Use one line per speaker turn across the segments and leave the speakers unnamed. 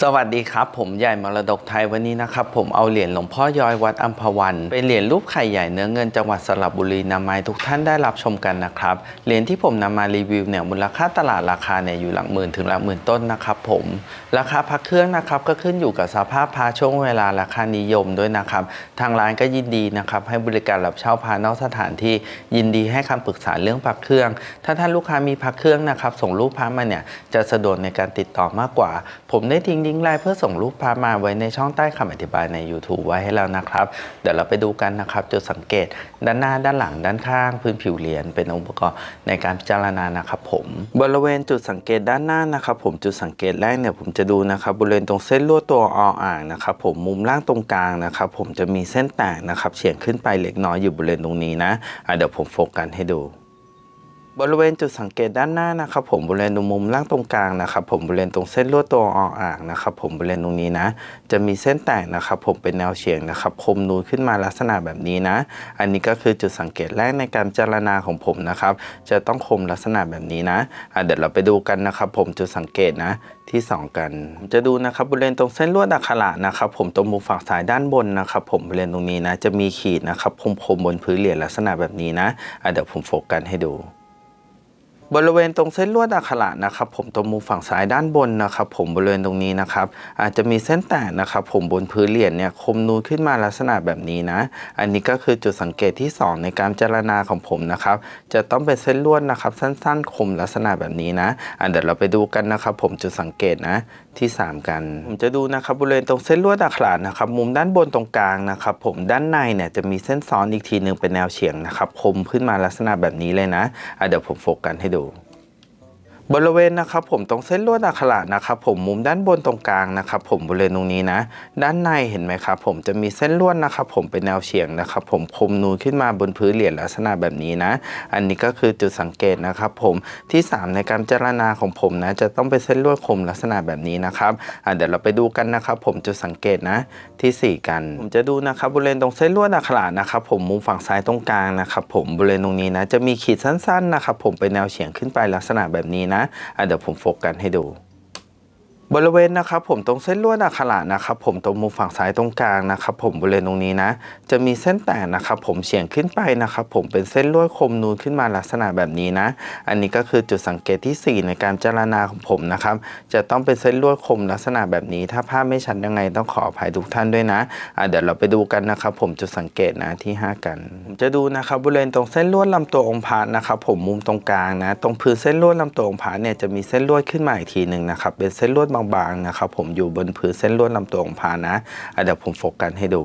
สวัสดีครับ ผมใหญ่มรดกไทยวันนี้นะครับ ผมเอาเหรียญหลวงพ่อย้อยวัดอัมพวัน เป็นเหรียญรูปไข่ใหญ่เนื้อเงินจังหวัดสระบุรีนำมาทุกท่านได้รับชมกันนะครับ เหรียญที่ผมนำมารีวิวเนี่ยมูลค่าตลาดราคาเนี่ยอยู่หลักหมื่นถึงหลักหมื่นต้นนะครับผมราคาพักเครื่องนะครับก็ขึ้นอยู่กับสภาพพาช่วงเวลาราคานิยมด้วยนะครับทางร้านก็ยินดีนะครับให้บริการรับเช่าพานอกสถานที่ยินดีให้คำปรึกษาเรื่องพักเครื่อง ถ้าท่านลูกค้ามีพักเครื่องนะครับส่งรูปพามาเนี่ยจะสะดวกในการติดต่อมากกว่า ผมได้ทิ้งลิงก์ไลน์เพื่อส่งรูปพามาไว้ในช่องใต้คำอธิบายใน YouTube ไว้ให้แล้วนะครับ เดี๋ยวเราไปดูกันนะครับจุดสังเกตด้านหน้าด้านหลังด้านข้าง พื้นผิวเหรียญเป็นองค์ประกอบในการพิจารณานะครับผมบริเวณจุดสังเกตด้านหน้านะครับ ผมจุดสังเกตแรกเนี่ยผมจะดูนะครับบริเวณตรงเส้นลวดตัวออ่างนะครับผมมุมล่างตรงกลางนะครับผมจะมีเส้นแตกนะครับเฉียงขึ้นไปเล็กน้อยอยู่บริเวณตรงนี้นะะเดี๋ยวผมโฟกัสให้ดู บริเวณจุดสังเกตด้านหน้านะครับผมบริเวณตรงมุมล่างตรงกลางนะครับผมบริเวณตรงเส้นลวดตัวออ่างนะครับผมบริเวณตรงนี้นะ จะมีเส้นแตกนะครับผมเป็นแนวเฉียงนะครับคมนูนขึ้นมาลักษณะแบบนี้นะ อันนี้ก็คือจุดสังเกตแรกในการพิจารณาของผมนะครับจะต้องคมลักษณะแบบนี้นะะเดี๋ยวเราไปดูกันนะครับผมจุดสังเกตนะที่สองกัน จะดูนะครับบริเวณตรงเส้นลวดอักขระนะครับผมตรงมุมฝั่งซ้ายด้านบนนะครับผมบริเวณตรงนี้นะจะมีขีดนะครับคมๆบนพื้นเหรียญลักษณะแบบนี้นะะเดี๋ยวผมโฟกัสให้ดู บริเวณตรงเส้นลวดอักขระนะครับ ผมตรงมุมฝั่งซ้ายด้านบนนะครับ ผมบริเวณตรงนี้นะครับ อาจจะมีเส้นแตกนะครับ ผมบนพื้นเหรียญเนี่ยคมนูนขึ้นมาลักษณะแบบนี้นะ อันนี้ก็คือจุดสังเกตที่ 2 ในการเจารณาของผมนะครับ จะต้องเป็นเส้นลวดนะครับ สั้นๆ คมลักษณะแบบนี้นะอะเดี๋ยวเราไปดูกันนะครับ ผมจุดสังเกตนะ ที่ 3 กัน ผมจะดูนะครับบริเวณตรงเส้นลวดอักขระนะครับ มุมด้านบนตรงกลางนะครับ ผมด้านในเนี่ยจะมีเส้นซ้อนอีกทีหนึ่งเป็นแนวเฉียงนะครับ คมขึ้นมาลักษณะแบบนี้เลยนะะเดี๋ยวผมโฟกัสให้ดู บริเวณนะครับผมตรงเส้นลวดอักขระนะครับผมมุมด้านบนตรงกลางนะครับผมบริเวณตรงนี้นะ ด้านในเห็นไหมครับผมจะมีเส้นลวดนะครับผมเป็นแนวเฉียงนะครับผมคมนูนขึ้นมาบนพื้นเหรียญลักษณะแบบนี้นะ อันนี้ก็คือจุดสังเกตนะครับผมที่ 3 ในการพิจารณาของผมนะจะต้องเป็นเส้นลวดคมลักษณะแบบนี้นะครับเดี๋ยวเราไปดูกันนะครับผมจุดสังเกตนะที่ 4 กัน ผมจะดูนะครับบริเวณตรงเส้นลวดอักขระนะครับผมมุมฝั่งซ้ายตรงกลางนะครับผมบริเวณตรงนี้นะจะมีขีดสั้นๆนะครับผมเป็นแนวเฉียงขึ้นไปลักษณะแบบนี้นะะเดี๋ยวผมโฟกัสให้ดู บริเวณนะครับผมตรงเส้นลวดอักขระนะครับผมตรงมุมฝั่งซ้ายตรงกลางนะครับผมบริเวณตรงนี้นะ จะมีเส้นแตกนะครับผมเฉียงขึ้นไปนะครับผมเป็นเส้นลวดคมนูนขึ้นมาลักษณะแบบนี้นะ อันนี้ก็คือจุดสังเกตที่ 4 ในการเจารณาของผมนะครับจะต้องเป็นเส้นลวดคมลักษณะแบบนี้ ถ้าภาพไม่ชัดยังไงต้องขออภัยทุกท่านด้วยนะะเดี๋ยวเราไปดูกันนะครับผมจุดสังเกตนะที่ 5 กัน ผมจะดูนะครับบริเวณตรงเส้นลวดลำตัวองค์พระนะครับผมมุมตรงกลางนะ ตรงพื้นเส้นลวดลำตัวองค์พระเนี่ยจะมีเส้นลวดขึ้นมาอีกทีหนึ่งนะครับเป็นเส้นลวดบางๆนะครับผมอยู่บนพื้นเส้นลวดลำตัวของพานะเดี๋ยวผมโฟกัสให้ดู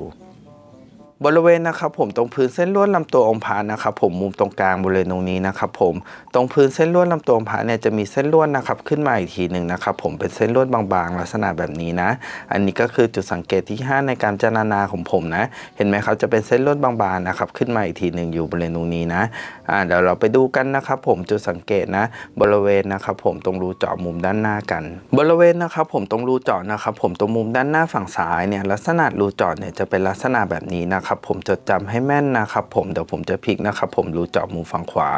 บริเวณนะครับผมตรงพื้นเส้นลวดลำตัวองค์พระนะครับผมมุมตรงกลางบริเวณตรงนี้นะครับผมตรงพื้นเส้นลวดลำตัวองค์พระเนี่ยจะมีเส้นลวดนะครับขึ้นมาอีกทีหนึ่งนะครับผมเป็นเส้นลวดบางๆ ลักษณะแบบนี้นะ อันนี้ก็คือจุดสังเกตที่ 5 ในการจารณาของผมนะ เห็นไหมครับจะเป็นเส้นลวดบางๆนะครับขึ้นมาอีกทีหนึ่งอยู่บริเวณตรงนี้นะอ่าเดี๋ยวเราไปดูกันนะครับผมจุดสังเกตนะ บริเวณนะครับผมตรงรูเจาะมุมด้านหน้ากัน บริเวณนะครับผมตรงรูเจาะนะครับผมตรงมุมด้านหน้าฝั่งซ้ายเนี่ยลักษณะรูเจาะเนี่ยจะเป็นลักษณะแบบนี้นะครับผมจดจำให้แม่นนะครับผมเดี๋ยวผมจะพลิกนะครับผมรูจาะมุมฝั่งขวา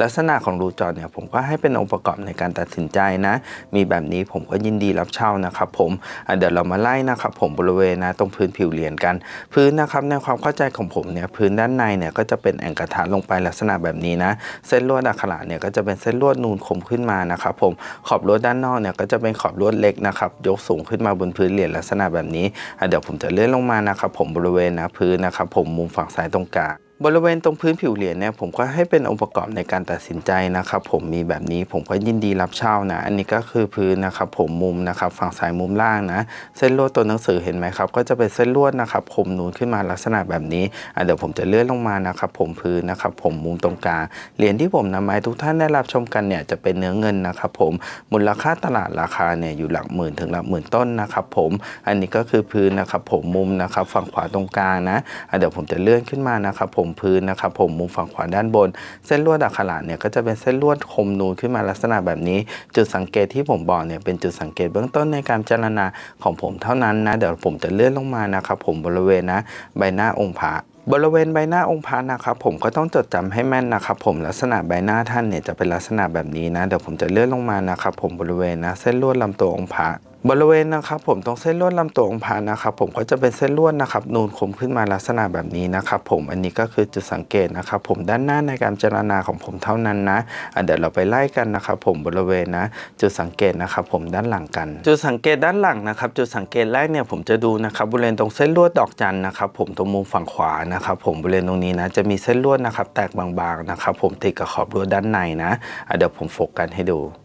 ลักษณะของรูจาะเนี่ยผมก็ให้เป็นองค์ประกอบในการตัดสินใจนะ มีแบบนี้ผมก็ยินดีรับเช่านะครับผมเดี๋ยวเรามาไล่นะครับผมบริเวณนะตรงพื้นผิวเหรียญกัน พื้นนะครับในความเข้าใจของผมเนี่ยพื้นด้านในเนี่ยก็จะเป็นแอ่งกระทะลงไปลักษณะแบบนี้นะ เส้นลวดอักขระเนี่ยก็จะเป็นเส้นลวดนูนคมขึ้นมานะครับผมขอบลวดด้านนอกเนี่ยก็จะเป็นขอบลวดเล็กนะครับยกสูงขึ้นมาบนพื้นเหรียญลักษณะแบบนี้เดี๋ยวผมจะเลื่อนลงมานะครับผมบริเวณนะพื้นนะครับครับผมมุมฝั่งซ้ายตรงกลาง บริเวณตรงพื้นผิวเหรียญเนี่ยผมก็ให้เป็นองค์ประกอบในการตัดสินใจนะครับ ผมมีแบบนี้ผมก็ยินดีรับเช่านะ อันนี้ก็คือพื้นนะครับ ผมมุมนะครับ ฝั่งซ้ายมุมล่างนะ เส้นลวดตัวหนังสือเห็นไหมครับ ก็จะเป็นเส้นลวดนะครับคมนูนขึ้นมาลักษณะแบบนี้เดี๋ยวผมจะเลื่อนลงมานะครับ ผมพื้นนะครับ ผมมุมตรงกลางเหรียญที่ผมนำมาให้ทุกท่านได้รับชมกันเนี่ยจะเป็นเนื้อเงินนะครับ ผมมูลค่าตลาดราคาเนี่ยอยู่หลักหมื่นถึงหลักหมื่นต้นนะครับผมอันนี้ก็คือพื้นนะครับ ผมมุมนะครับ ฝั่งขวาตรงกลางนะเดี๋ยวผมจะเลื่อนขึ้นมานะครับผมมพื้นนะครับผมมุมฝั่งขวาด้านบน เส้นลวดอักขระเนี่ยก็จะเป็นเส้นลวดคมนูนขึ้นมาลักษณะแบบนี้ จุดสังเกตที่ผมบอกเนี่ยเป็นจุดสังเกตเบื้องต้นในการพิจารณาของผมเท่านั้นนะเดี๋ยวผมจะเลื่อนลงมานะครับผมบริเวณนะใบหน้าองค์พระบริเวณใบหน้าองค์พระนะครับผมก็ต้องจดจำให้แม่นนะครับผมลักษณะใบหน้าท่านเนี่ยจะเป็นลักษณะแบบนี้นะเดี๋ยวผมจะเลื่อนลงมานะครับผมบริเวณนะเส้นลวดลำตัวองค์พระ บริเวณนะครับผมตรงเส้นลวดลำตัวองค์พระนะครับผมก็จะเป็นเส้นลวดนะครับนูนคมขึ้นมาลักษณะแบบนี้นะครับผมอันนี้ก็คือจุดสังเกตนะครับผมด้านหน้าในการเจรณาของผมเท่านั้นนะเดี๋ยวเราไปไล่กันนะครับผมบริเวณนะจุดสังเกตนะครับผมด้านหลังกัน จุดสังเกตด้านหลังนะครับจุดสังเกตแรกเนี่ยผมจะดูนะครับบริเวณตรงเส้นลวดดอกจันนะครับผมตรงมุมฝั่งขวานะครับผมบริเวณตรงนี้นะจะมีเส้นลวดนะครับแตกบางๆนะครับผมติดกับขอบลวด้านในนะเดี๋ยวผมโฟกัสให้ดู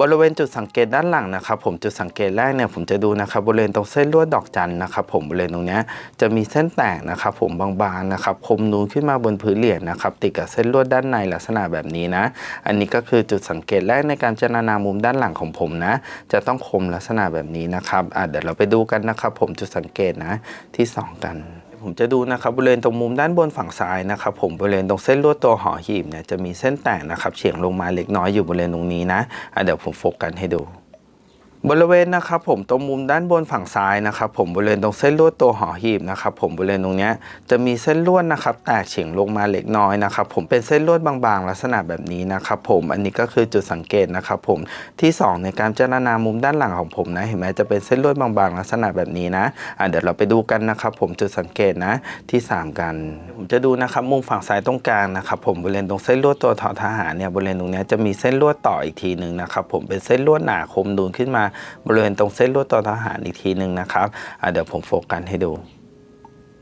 บริเวณจุดสังเกตด้านหลังนะครับผมจุดสังเกตแรกเนี่ยผมจะดูนะครับบริเวณตรงเส้นลวดดอกจันนะครับผมบริเวณตรงเนี้ยจะมีเส้นแตกนะครับผมบางๆนะครับคมนูนขึ้นมาบนพื้นเหรียญนะครับติดกับเส้นลวดด้านในลักษณะแบบนี้นะ อันนี้ก็คือจุดสังเกตแรกในการเจรณามุมด้านหลังของผมนะ จะต้องคมลักษณะแบบนี้นะครับอะเดี๋ยวเราไปดูกันนะครับผมจุดสังเกตนะที่สองกัน ผมจะดูนะครับบริเวณตรงมุมด้านบนฝั่งซ้ายนะครับผมบริเวณตรงเส้นลวดตัวหอหีบเนี่ยจะมีเส้นแตกนะครับเฉียงลงมาเล็กน้อยอยู่บริเวณตรงนี้นะะเดี๋ยวผมโฟกัสให้ดู บริเวณนะครับผมตรงมุมด้านบนฝั่งซ้ายนะครับผมบริเวณตรงเส้นลวดตัวหอหีบนะครับผมบริเวณตรงนี้จะมีเส้นลวดนะครับแตกเฉียงลงมาเล็กน้อยนะครับผมเป็นเส้นลวดบางๆ ลักษณะแบบนี้นะครับผมอันนี้ก็คือจุดสังเกตนะครับผมที่สองในการเจรณามุมด้านหลังของผมนะเห็นไหมจะเป็นเส้นลวดบางๆ ลักษณะแบบนี้นะอะเดี๋ยวเราไปดูกันนะครับผมจุดสังเกตนะที่สามกัน ผมจะดูนะครับมุมฝั่งซ้ายตรงกลางนะครับผมบริเวณตรงเส้นลวดตัวทอทหารเนี่ยบริเวณตรงนี้จะมีเส้นลวดต่ออีกทีหนึ่งนะครับผมเป็นเส้นลวดหนาคมนูนขึ้นมาบริเวณตรงเส้นลวดต่อทหารอีกทีหนึ่งนะครับเดี๋ยวผมโฟกัสให้ดู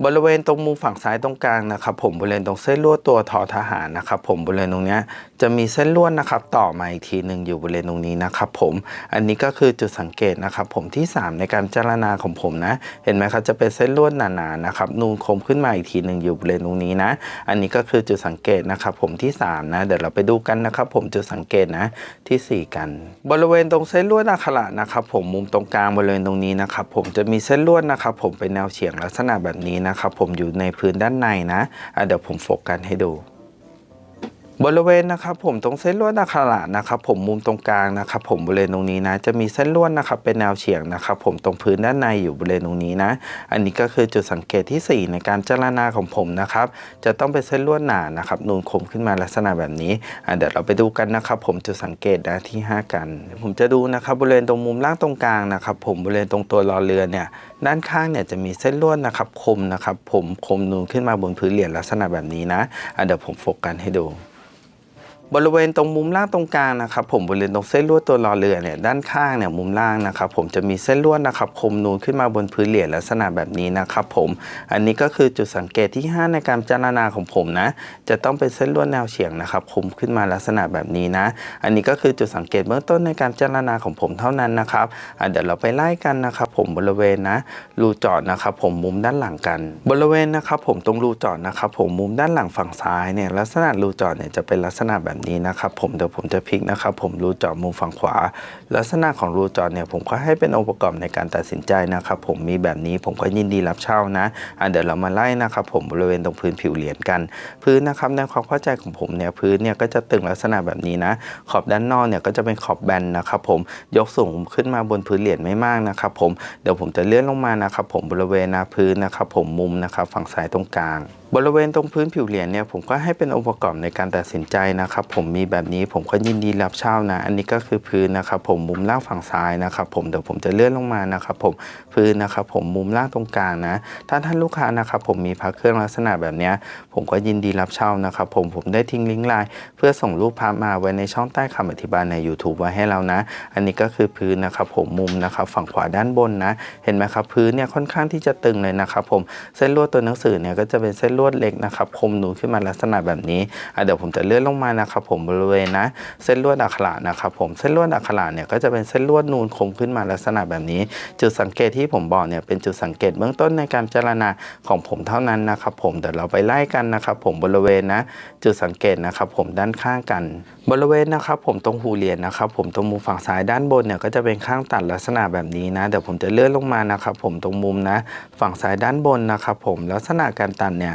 บริเวณตรงมุมฝั่งซ้ายตรงกลางนะครับ ผมบริเวณตรงเส้นลวดตัวทอทหารนะครับผมบริเวณตรงนี้จะมีเส้นลวดนะครับ ต่อมาอีกทีหนึ่งอยู่บริเวณตรงนี้นะครับผมอันนี้ก็คือจุดสังเกตนะครับ ผมที่ 3 ในการเจรณาของผมนะ เห็นไหมครับจะเป็นเส้นลวดหนาๆนะครับนูนคมขึ้นมาอีกทีหนึ่งอยู่บริเวณตรงนี้นะ อันนี้ก็คือจุดสังเกตนะครับ ผมที่ 3 นะเดี๋ยวเราไปดูกันนะครับ ผมจุดสังเกตนะที่ 4 กัน บริเวณตรงเส้นลวดอักขระนะครับ ผมมุมตรงกลางบริเวณตรงนี้นะครับ ผมจะมีเส้นลวดนะครับ ผมเป็นแนวเฉียงลักษณะแบบนี้นะะครับผมอยู่ในพื้นด้านในนะะเดี๋ยวผมโฟกัสให้ดู บริเวณนะครับผมตรงเส้นลวดอักขระนะครับผมมุมตรงกลางนะครับผมบริเวณตรงนี้นะจะมีเส้นลวดนะครับเป็นแนวเฉียงนะครับผมตรงพื้นด้านในอยู่บริเวณตรงนี้นะ อันนี้ก็คือจุดสังเกตทีสี่4 ในการเจรณาของผมนะครับจะต้องเป็นเส้นลวดหนานะครับนูนคมขึ้นมาลักษณะแบบนี้อะเดี๋ยวเราไปดูกันนะครับผมจุดสังเกตนะที่ 5 กัน ผมจะดูนะครับบริเวณตรงมุมล่างตรงกลางนะครับผมบริเวณตรงตัวรอเรือเนี่ยด้านข้างเนี่ยจะมีเส้นลวดนะครับคมนะครับผมคมนูนขึ้นมาบนพื้นเหรียญลักษณะแบบนี้นะอะเดี๋ยวผมโฟกัสให้ดู บริเวณตรงมุมล่างตรงกลางนะครับผมบริเวณตรงเส้นลวดตัวรอเรือเนี่ยด้านข้างเนี่ยมุมล่างนะครับผมจะมีเส้นลวดนะครับคมนูนขึ้นมาบนพื้นเหรียญลักษณะแบบนี้นะครับผมอันนี้ก็คือจุดสังเกตที่ 5 ในการพิจารณาของผมนะจะต้องเป็นเส้นลวดแนวเฉียงนะครับคมขึ้นมาลักษณะแบบนี้นะ อันนี้ก็คือจุดสังเกตเบื้องต้นในการพิจารณาของผมเท่านั้นนะครับเดี๋ยวเราไปไล่กันนะครับผมบริเวณนะรูจอดนะครับผมมุมด้านหลังกัน บริเวณนะครับผมตรงรูจอดนะครับผมมุมด้านหลังฝั่งซ้ายเนี่ยลักษณะรูจอดเนี่ยจะเป็นลักษณะแบบนี้นะครับผมเดี๋ยวผมจะพลิกนะครับผมรูจอดมุมฝั่งขวา ลักษณะของรูจอดเนี่ยผมก็ให้เป็นองค์ประกอบในการตัดสินใจนะครับผมมีแบบนี้ผมก็ยินดีรับเช่านะอะเดี๋ยวเรามาไล่นะครับผมบริเวณตรงพื้นผิวเหรียญกัน พื้นนะครับในความเข้าใจของผมเนี่ยพื้นเนี่ยก็จะตึงลักษณะแบบนี้นะ ขอบด้านนอกเนี่ยก็จะเป็นขอบแบนนะครับผมยกสูงขึ้นมาบนพื้นเหรียญไม่มากนะครับผมเดี๋ยวผมจะเลื่อนลงมานะครับผมบริเวณหน้าพื้นนะครับผมมุมนะครับฝั่งซ้ายตรงกลาง บริเวณตรงพื้นผิวเหรียญเนี่ยผมก็ให้เป็นองค์ประกอบในการตัดสินใจนะครับ ผมมีแบบนี้ผมก็ยินดีรับเช่านะ อันนี้ก็คือพื้นนะครับผมมุมล่างฝั่งซ้ายนะครับ ผมเดี๋ยวผมจะเลื่อนลงมานะครับ ผมพื้นนะครับ ผมมุมล่างตรงกลางนะ ถ้าท่านลูกค้านะครับผมมีพระเครื่องลักษณะแบบนี้ผมก็ยินดีรับเช่านะครับ ผมผมได้ทิ้งลิงก์ไลน์เพื่อส่งรูปพระมาไว้ในช่องใต้คำอธิบายใน YouTube ไว้ให้เรานะ อันนี้ก็คือพื้นนะครับ ผมมุมนะครับ ฝั่งขวาด้านบนนะ เห็นไหมครับพื้นเนี่ยค่อนข้างที่จะตึงเลยนะครับ ผมเส้นลวดตัวหนังสือเนี่ยก็จะเป็นเส้นลวดเล็กนะครับคมนูนขึ้นมาลักษณะแบบนี้เดี๋ยวผมจะเลื่อนลงมานะครับผมบริเวณนะเส้นลวดอักขระนะครับผมเส้นลวดอักขระเนี่ยก็จะเป็นเส้นลวดนูนคมขึ้นมาลักษณะแบบนี้ จุดสังเกตที่ผมบอกเนี่ยเป็นจุดสังเกตเบื้องต้นในการเจรณาของผมเท่านั้นนะครับผมเดี๋ยวเราไปไล่กันนะครับผมบริเวณนะจุดสังเกตนะครับผมด้านข้างกัน บริเวณนะครับผมตรงหูเหรียญนะครับผมตรงมุมฝั่งซ้ายด้านบนเนี่ยก็จะเป็นข้างตัดลักษณะแบบนี้นะเดี๋ยวผมจะเลื่อนลงมานะครับผมตรงมุมนะฝั่งซ้ายด้านบนนะครับผมลักษณะการตัดเนี่ย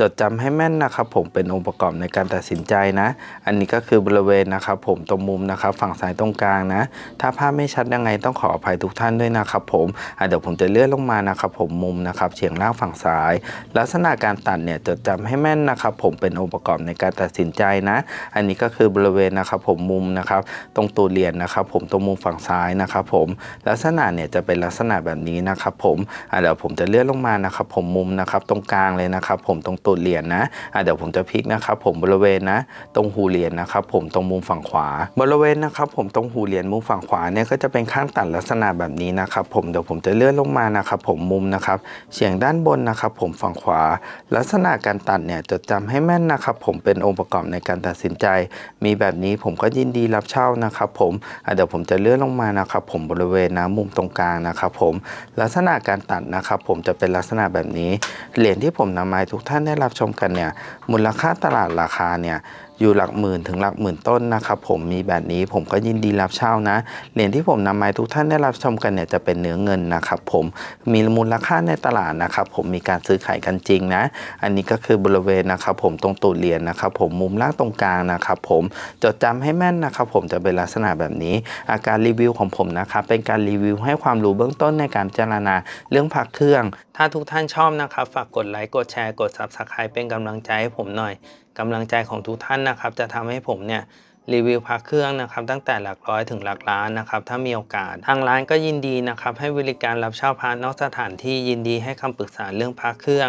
จดจำให้แม่นนะครับผมเป็นองค์ประกอบในการตัดสินใจนะ อันนี้ก็คือบริเวณนะครับผมตรงมุมนะครับฝั่งซ้ายตรงกลางนะ ถ้าภาพไม่ชัดยังไงต้องขออภัยทุกท่านด้วยนะครับผมเดี๋ยวผมจะเลื่อนลงมานะครับผมมุมนะครับเฉียงล่างฝั่งซ้าย ลักษณะการตัดเนี่ยจดจำให้แม่นนะครับผมเป็นองค์ประกอบในการตัดสินใจนะ อันนี้ก็คือบริเวณนะครับผมมุมนะครับตรงตูดเหรียญนะครับผมตรงมุมฝั่งซ้ายนะครับผมลักษณะเนี่ยจะเป็นลักษณะแบบนี้นะครับผมเดี๋ยวผมจะเลื่อนลงมานะครับผมมุมนะครับตรงกลางเลยนะครับผมตรงตูดเหรียญนะะเดี๋ยวผมจะพลิกนะครับผมบริเวณนะ ตรงหูเหรียญนะครับผมตรงมุมฝั่งขวา บริเวณนะครับผมตรงหูเหรียญมุมฝั่งขวาเนี่ยก็จะเป็นข้างตัดลักษณะแบบนี้นะครับผมเดี๋ยวผมจะเลื่อนลงมานะครับผมมุมนะครับเฉียงด้านบนนะครับผมฝั่งขวา ลักษณะการตัดเนี่ยจดจำให้แม่นนะครับผมเป็นองค์ประกอบในการตัดสินใจ มีแบบนี้ผมก็ยินดีรับเช่านะครับผมเดี๋ยวผมจะเลื่อนลงมานะครับผมบริเวณนะมุมตรงกลางนะครับผมลักษณะการตัดนะครับผมจะเป็นลักษณะแบบนี้เหรียญที่ผมนำมาให้ทุกท่านได้รับชมกันเนี่ยมูลค่าตลาดราคาเนี่ย อยู่หลักหมื่นถึงหลักหมื่นต้นนะครับผมมีแบบนี้ผมก็ยินดีรับเช่านะเหรียญที่ผมนำมาให้ทุกท่านได้รับชมกันเนี่ยจะเป็นเนื้อเงินนะครับผมมีมูลค่าในตลาดนะครับผมมีการซื้อขายกันจริงนะ อันนี้ก็คือบริเวณนะครับผมตรงตูดเหรียญนะครับผมมุมล่างตรงกลางนะครับผมจดจำให้แม่นนะครับผมจะเป็นลักษณะแบบนี้ อาการรีวิวของผมนะครับเป็นการรีวิวให้ความรู้เบื้องต้นในการพิจารณาเรื่องพักเครื่อง ถ้าทุกท่านชอบนะครับฝากกดไลค์กดแชร์กด Subscribe เป็นกำลังใจให้ผมหน่อย กำลังใจของทุกท่านนะครับ จะทำให้ผมเนี่ยรีวิวพักเครื่องนะครับ ตั้งแต่หลักร้อยถึงหลักล้านนะครับ ถ้ามีโอกาส ทางร้านก็ยินดีนะครับ ให้บริการรับเช่าพระนอกสถานที่ยินดีให้คำปรึกษาเรื่องพักเครื่อง